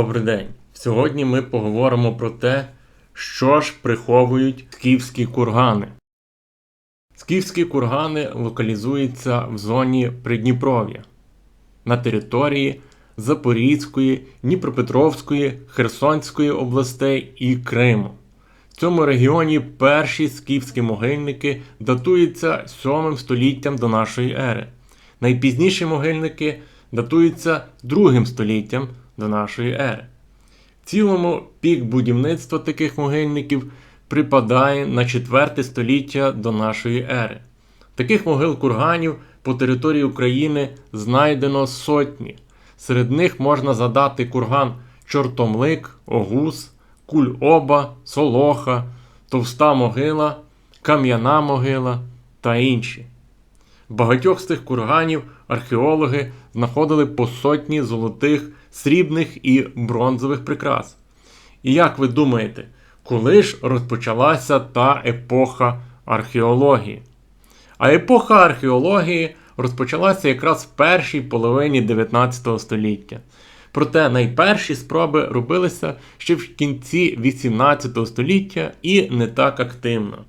Добрий день. Сьогодні ми поговоримо про те, що ж приховують скіфські кургани. Скіфські кургани локалізуються в зоні Придніпров'я на території Запорізької, Дніпропетровської, Херсонської областей і Криму. В цьому регіоні перші скіфські могильники датуються 7 століттям до нашої ери. Найпізніші могильники датуються 2 століттям до нашої ери. В цілому пік будівництва таких могильників припадає на 4 століття до нашої ери. Таких могил курганів по території України знайдено сотні. Серед них можна задати курган Чортомлик, Огус, Кульоба, Солоха, Товста могила, Кам'яна могила та інші. Багатьох з тих курганів археологи знаходили по сотні золотих, срібних і бронзових прикрас. І як ви думаєте, коли ж розпочалася та епоха археології? А епоха археології розпочалася якраз в першій половині 19 століття. Проте найперші спроби робилися ще в кінці 18 століття і не так активно.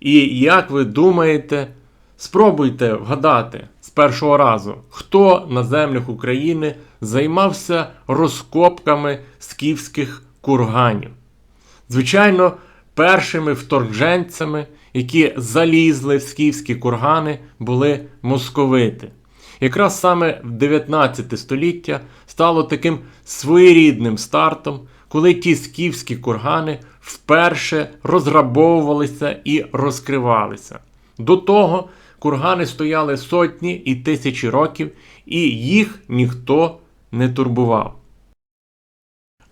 І як ви думаєте, спробуйте вгадати першого разу, хто на землях України займався розкопками скіфських курганів? Звичайно, першими вторгженцями, які залізли в скіфські кургани, були московити. Якраз саме в 19 століття стало таким своєрідним стартом, коли ті скіфські кургани вперше розграбовувалися і розкривалися. До того кургани стояли сотні і тисячі років, і їх ніхто не турбував.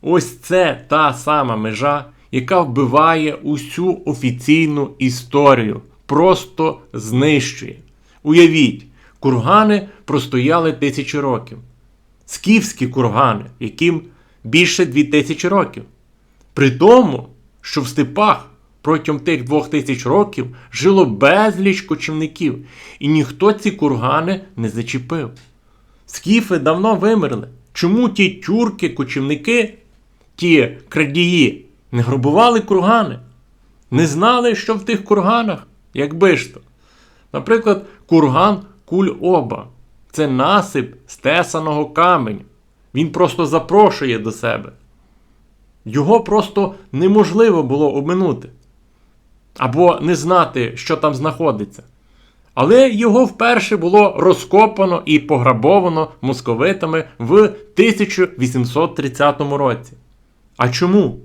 Ось це та сама межа, яка вбиває усю офіційну історію, просто знищує. Уявіть, кургани простояли тисячі років. Скіфські кургани, яким більше дві тисячі років. При тому, що в степах протягом тих двох тисяч років жило безліч кочівників, і ніхто ці кургани не зачепив. Скіфи давно вимерли. Чому ті тюрки, кочівники, ті крадії не грабували кургани? Не знали, що в тих курганах, якби ж то. Наприклад, курган Куль-Оба. Це насип стесаного каменю. Він просто запрошує до себе. Його просто неможливо було обминути. Або не знати, що там знаходиться. Але його вперше було розкопано і пограбовано московитами в 1830 році. А чому?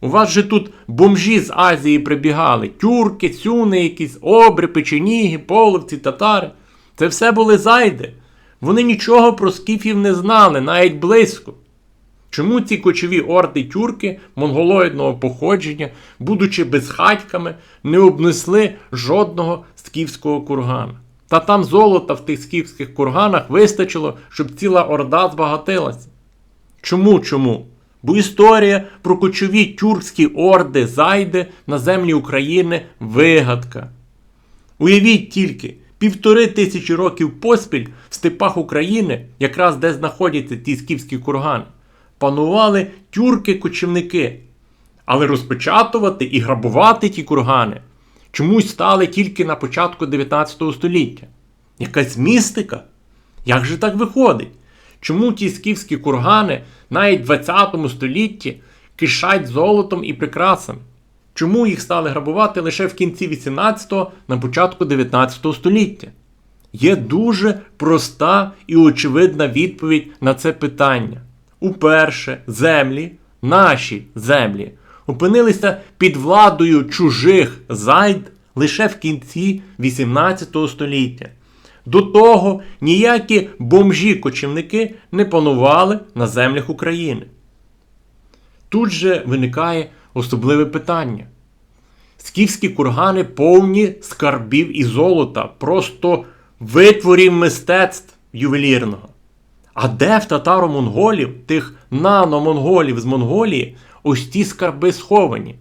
У вас же тут бомжі з Азії прибігали: тюрки, сюни, якісь обри, печеніги, половці, татари. Це все були зайди. Вони нічого про скіфів не знали, навіть близько. Чому ці кочові орди тюрки монголоїдного походження, будучи безхатьками, не обнесли жодного скіфського кургана? Та там золота в тих скіфських курганах вистачило, щоб ціла орда збагатилася. Чому чому? Бо історія про кочові тюркські орди зайди на землі України вигадка. Уявіть тільки, півтори тисячі років поспіль в степах України, якраз де знаходяться ті скіфські кургани, панували тюрки-кочівники. Але розпечатувати і грабувати ті кургани чомусь стали тільки на початку 19 століття. Якась містика? Як же так виходить? Чому ті скіфські кургани навіть в 20 столітті кишать золотом і прикрасами? Чому їх стали грабувати лише в кінці 18-го на початку 19 століття? Є дуже проста і очевидна відповідь на це питання. Уперше землі, наші землі, опинилися під владою чужих зайд лише в кінці 18 століття. До того ніякі бомжі-кочівники не панували на землях України. Тут же виникає особливе питання. Скіфські кургани повні скарбів і золота, просто витворів мистецтв ювелірного. А де в татаро-монголів, тих нано-монголів з Монголії, ось ті скарби сховані?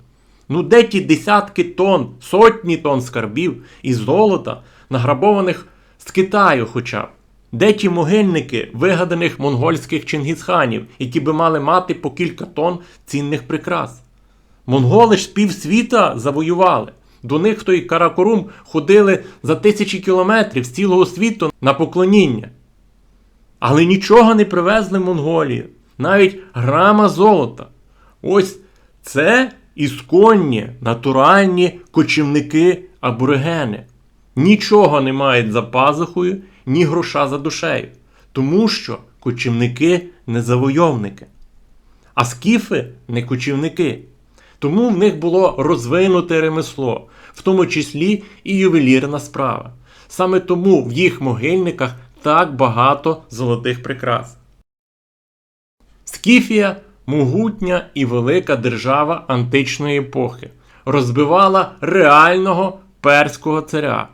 Ну де ті десятки тонн, сотні тонн скарбів і золота, награбованих з Китаю хоча б? Де ті могильники вигаданих монгольських чингісханів, які би мали мати по кілька тонн цінних прикрас? Монголи ж півсвіта завоювали. До них в той Каракорум ходили за тисячі кілометрів з цілого світу на поклоніння. Але нічого не привезли в Монголію, навіть грама золота. Ось це ісконні натуральні кочівники аборигени. Нічого не мають за пазухою, ні гроша за душею. Тому що кочівники не завойовники. А скіфи не кочівники. Тому в них було розвинуте ремесло, в тому числі і ювелірна справа. Саме тому в їх могильниках так багато золотих прикрас. Скіфія могутня і велика держава античної епохи, розбивала реального перського царя.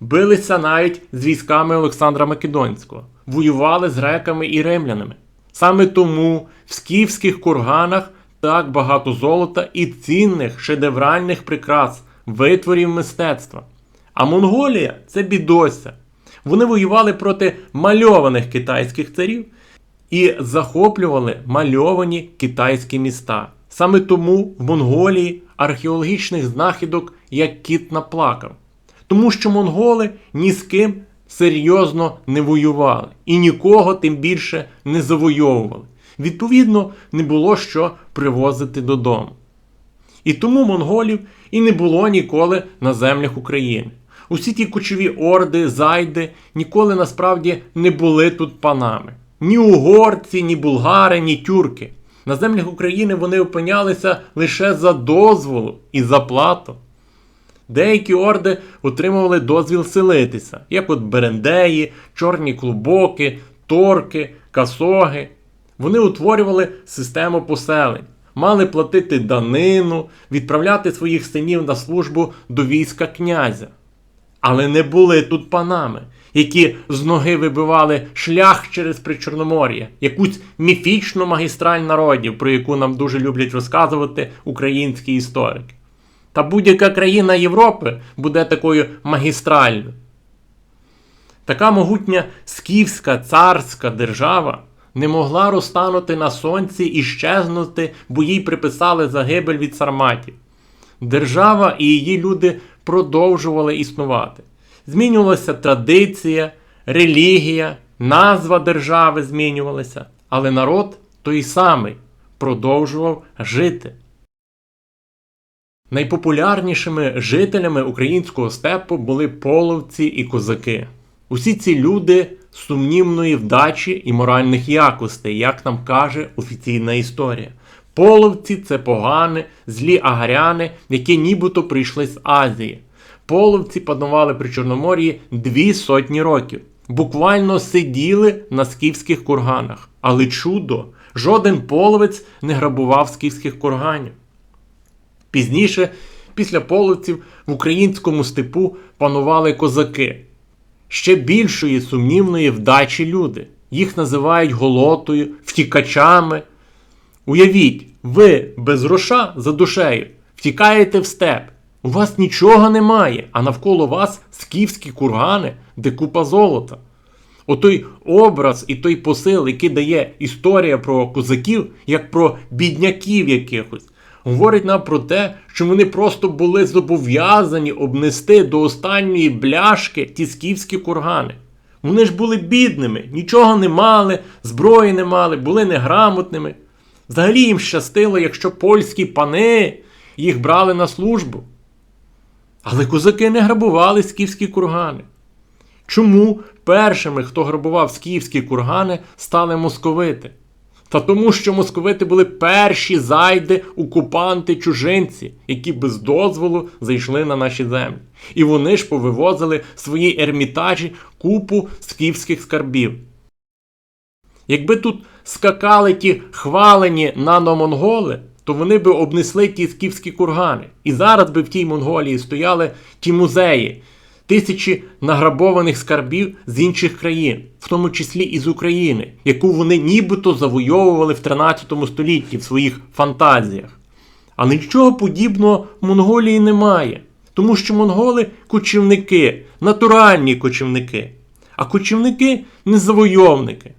Билися навіть з військами Олександра Македонського, воювали з греками і римлянами. Саме тому в скіфських курганах так багато золота і цінних шедевральних прикрас, витворів мистецтва. А Монголія це бідося. Вони воювали проти мальованих китайських царів і захоплювали мальовані китайські міста. Саме тому в Монголії археологічних знахідок як кіт наплакав. Тому що монголи ні з ким серйозно не воювали і нікого тим більше не завойовували. Відповідно, не було що привозити додому. І тому монголів і не було ніколи на землях України. Усі ті кочові орди, зайди ніколи насправді не були тут панами. Ні угорці, ні булгари, ні тюрки. На землях України вони опинялися лише за дозволу і за плату. Деякі орди отримували дозвіл селитися, як от Берендеї, Чорні клубоки, Торки, Касоги. Вони утворювали систему поселень, мали платити данину, відправляти своїх синів на службу до війська князя. Але не були тут панами, які з ноги вибивали шлях через Причорномор'я, якусь міфічну магістраль народів, про яку нам дуже люблять розказувати українські історики. Та будь-яка країна Європи буде такою магістральною. Така могутня скіфська царська держава не могла розтанути на сонці і щезнути, бо їй приписали загибель від сарматів. Держава і її люди продовжували існувати. Змінювалася традиція, релігія, назва держави змінювалася, але народ той самий продовжував жити. Найпопулярнішими жителями українського степу були половці і козаки. Усі ці люди сумнівної вдачі і моральних якостей, як нам каже офіційна історія. Половці це погани, злі агаряни, які нібито прийшли з Азії. Половці панували при Чорномор'ї дві сотні років. Буквально сиділи на скіфських курганах. Але чудо, жоден половець не грабував скіфських курганів. Пізніше, після половців, в українському степу панували козаки. Ще більшої сумнівної вдачі люди. Їх називають голотою, втікачами. Уявіть, ви без гроша за душею втікаєте в степ. У вас нічого немає, а навколо вас скіфські кургани, де купа золота. Отой образ і той посил, який дає історія про козаків, як про бідняків якихось, говорить нам про те, що вони просто були зобов'язані обнести до останньої бляшки ті скіфські кургани. Вони ж були бідними, нічого не мали, зброї не мали, були неграмотними. Взагалі їм щастило, якщо польські пани їх брали на службу. Але козаки не грабували скіфські кургани. Чому першими, хто грабував скіфські кургани, стали московити? Та тому, що московити були перші зайди, окупанти, чужинці, які без дозволу зайшли на наші землі. І вони ж повивозили свої ермітажі купу скіфських скарбів. Якби тут скакали ті хвалені наномонголи, то вони би обнесли ті скіфські кургани. І зараз би в тій Монголії стояли ті музеї, тисячі награбованих скарбів з інших країн, в тому числі і з України, яку вони нібито завойовували в 13 столітті в своїх фантазіях. Але нічого подібного в Монголії немає, тому що монголи кочівники, натуральні кочівники. а кочівники не завойовники.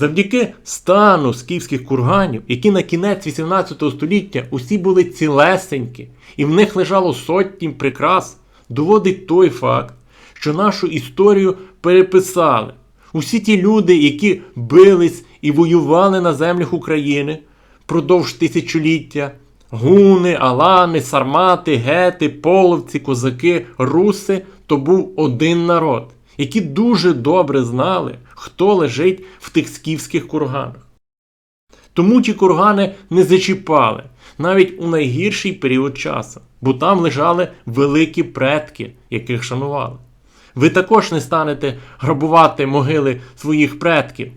Завдяки стану скіфських курганів, які на кінець 18 століття усі були цілесенькі, і в них лежало сотні прикрас, доводить той факт, що нашу історію переписали. Усі ті люди, які бились і воювали на землях України впродовж тисячоліття, гуни, алани, сармати, гети, половці, козаки, руси, то був один народ, які дуже добре знали, хто лежить в тих скіфських курганах. Тому ті кургани не зачіпали навіть у найгірший період часу, бо там лежали великі предки, яких шанували. Ви також не станете грабувати могили своїх предків,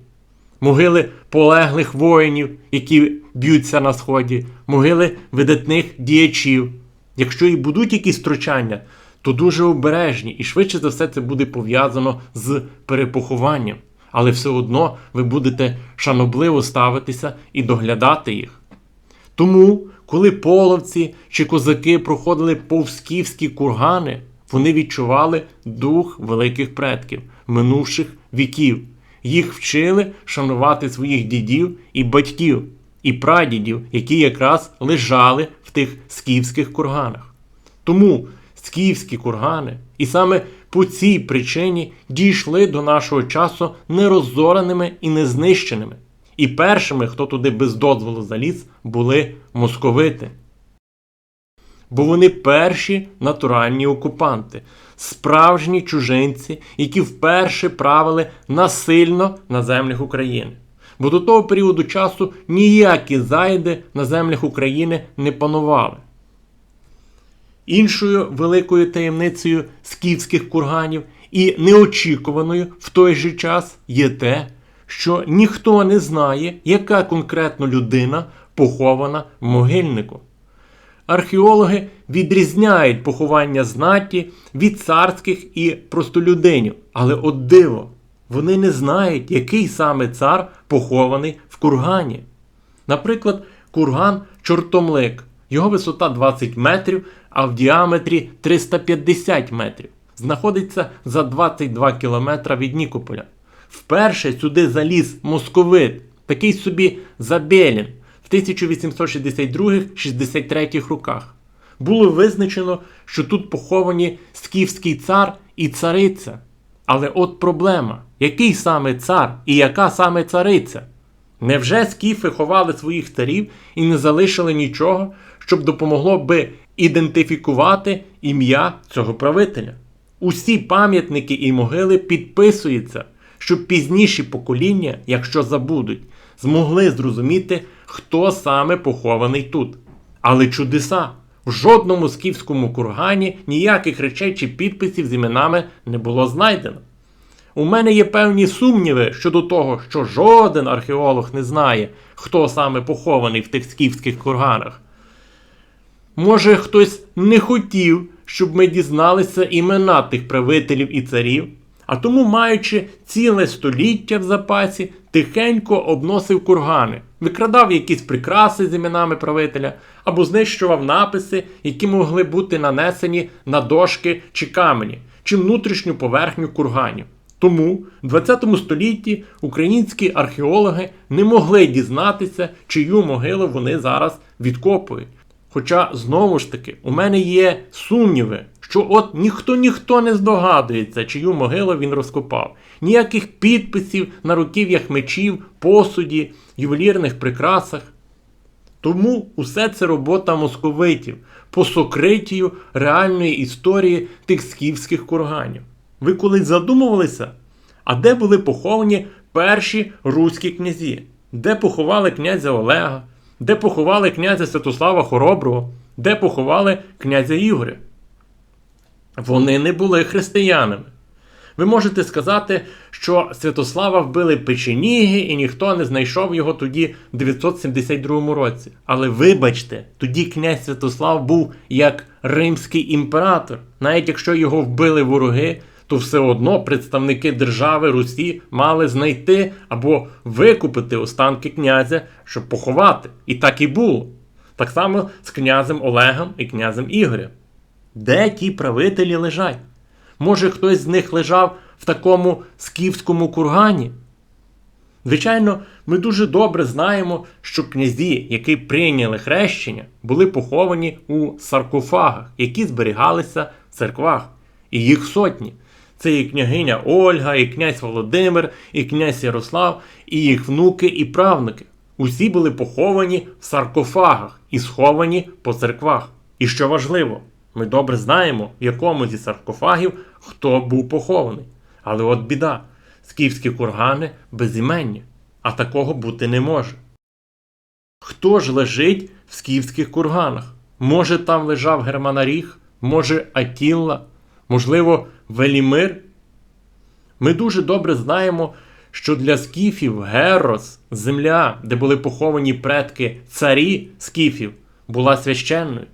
могили полеглих воїнів, які б'ються на сході, могили видатних діячів. Якщо і будуть якісь втручання, то дуже обережні, і швидше за все це буде пов'язано з перепохованням. Але все одно ви будете шанобливо ставитися і доглядати їх. Тому, коли половці чи козаки проходили повсківські кургани, вони відчували дух великих предків, минувших віків. Їх вчили шанувати своїх дідів і батьків, і прадідів, які якраз лежали в тих скіфських курганах. Тому скіфські кургани, і саме по цій причині дійшли до нашого часу нерозореними і незнищеними. І першими, хто туди без дозволу заліз, були московити. Бо вони перші натуральні окупанти, справжні чужинці, які вперше правили насильно на землях України. Бо до того періоду часу ніякі зайди на землях України не панували. Іншою великою таємницею скіфських курганів і неочікуваною в той же час є те, що ніхто не знає, яка конкретно людина похована в могильнику. Археологи відрізняють поховання знаті від царських і простолюдинів, але от диво, вони не знають, який саме цар похований в кургані. Наприклад, курган Чортомлик. Його висота 20 метрів, а в діаметрі 350 метрів. Знаходиться за 22 кілометра від Нікополя. Вперше сюди заліз московит, такий собі Забєлін в 1862-63 роках. Було визначено, що тут поховані скіфський цар і цариця. Але от проблема: який саме цар і яка саме цариця? Невже скіфи ховали своїх царів і не залишили нічого, щоб допомогло би ідентифікувати ім'я цього правителя? Усі пам'ятники і могили підписуються, щоб пізніші покоління, якщо забудуть, змогли зрозуміти, хто саме похований тут. Але чудеса! В жодному скіфському кургані ніяких речей чи підписів з іменами не було знайдено. У мене є певні сумніви щодо того, що жоден археолог не знає, хто саме похований в тих скіфських курганах. Може, хтось не хотів, щоб ми дізналися імена тих правителів і царів, а тому, маючи ціле століття в запасі, тихенько обносив кургани, викрадав якісь прикраси з іменами правителя або знищував написи, які могли бути нанесені на дошки чи камені, чи внутрішню поверхню курганів. Тому в 20 столітті українські археологи не могли дізнатися, чию могилу вони зараз відкопують. Хоча, знову ж таки, у мене є сумніви, що от ніхто ніхто не здогадується, чию могилу він розкопав. Ніяких підписів на руків'ях мечів, посуді, ювелірних прикрасах. Тому усе це робота московитів по сокритію реальної історії тих скіфських курганів. Ви колись задумувалися? А де були поховані перші руські князі? Де поховали князя Олега? Де поховали князя Святослава Хороброго? Де поховали князя Ігоря? Вони не були християнами. Ви можете сказати, що Святослава вбили печеніги і ніхто не знайшов його тоді в 972 році. Але вибачте, тоді князь Святослав був як римський імператор. Навіть якщо його вбили вороги, то все одно представники держави Русі мали знайти або викупити останки князя, щоб поховати. І так і було. Так само з князем Олегом і князем Ігорем. Де ті правителі лежать? Може, хтось з них лежав в такому скіфському кургані? Звичайно, ми дуже добре знаємо, що князі, які прийняли хрещення, були поховані у саркофагах, які зберігалися в церквах, і їх сотні. Це і княгиня Ольга, і князь Володимир, і князь Ярослав, і їх внуки і правнуки. Усі були поховані в саркофагах і сховані по церквах. І що важливо, ми добре знаємо, в якому зі саркофагів хто був похований. Але от біда, скіфські кургани безіменні, а такого бути не може. Хто ж лежить в скіфських курганах? Може, там лежав Германаріг, може Атілла, можливо, Велімир? Ми дуже добре знаємо, що для скіфів Герос, земля, де були поховані предки царі скіфів, була священною.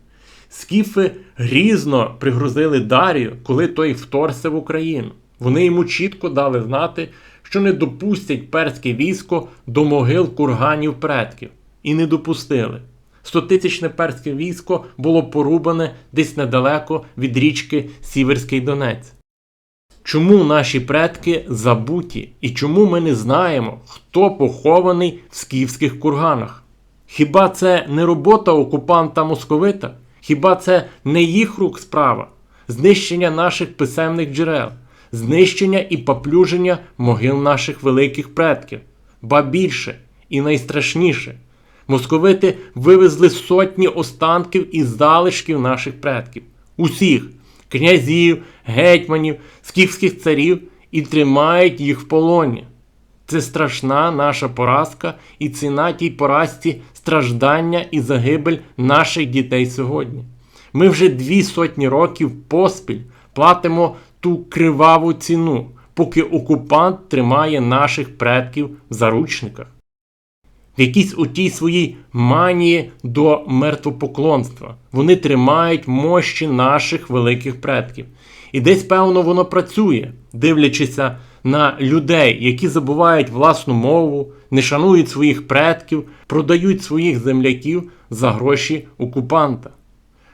Скіфи грізно пригрозили Дарію, коли той вторгся в Україну. Вони йому чітко дали знати, що не допустять перське військо до могил курганів предків. І не допустили. Стотисячне перське військо було порубане десь недалеко від річки Сіверський Донець. Чому наші предки забуті і чому ми не знаємо, хто похований в скіфських курганах? Хіба це не робота окупанта московита? Хіба це не їх рук справа? Знищення наших писемних джерел, знищення і поплюження могил наших великих предків, ба більше і найстрашніше. Московити вивезли сотні останків і залишків наших предків, усіх князів, гетьманів, скіфських царів і тримають їх в полоні. Це страшна наша поразка і ціна тій поразці страждання і загибель наших дітей сьогодні. Ми вже дві сотні років поспіль платимо ту криваву ціну, поки окупант тримає наших предків в заручниках. В якійсь у тій своїй манії до мертвопоклонства. Вони тримають мощі наших великих предків. І десь, певно, воно працює, дивлячися на людей, які забувають власну мову, не шанують своїх предків, продають своїх земляків за гроші окупанта.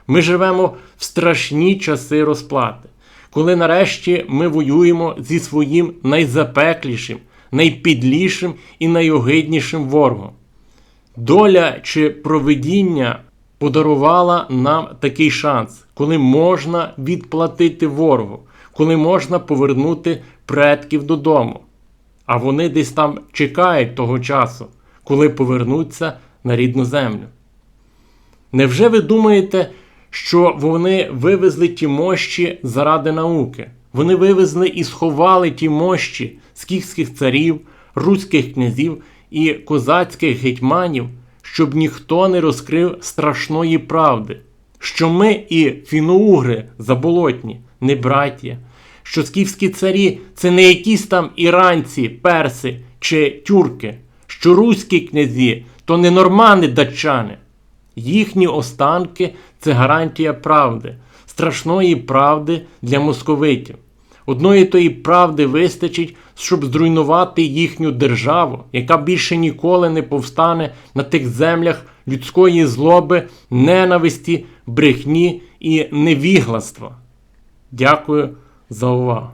Ми живемо в страшні часи розплати, коли нарешті ми воюємо зі своїм найзапеклішим, найпідлішим і найогиднішим ворогом. Доля чи провидіння подарувала нам такий шанс, коли можна відплатити ворогу, коли можна повернути предків додому. А вони десь там чекають того часу, коли повернуться на рідну землю. Невже ви думаєте, що вони вивезли ті мощі заради науки? Вони вивезли і сховали ті мощі скіфських царів, руських князів і козацьких гетьманів, щоб ніхто не розкрив страшної правди, що ми і фіноугри заболотні, не браття, що скіфські царі це не якісь там іранці, перси чи тюрки, що руські князі то не нормани датчани. Їхні останки це гарантія правди, страшної правди для московитів. Одної тої правди вистачить, щоб зруйнувати їхню державу, яка більше ніколи не повстане на тих землях людської злоби, ненависті, брехні і невігластва. Дякую за увагу.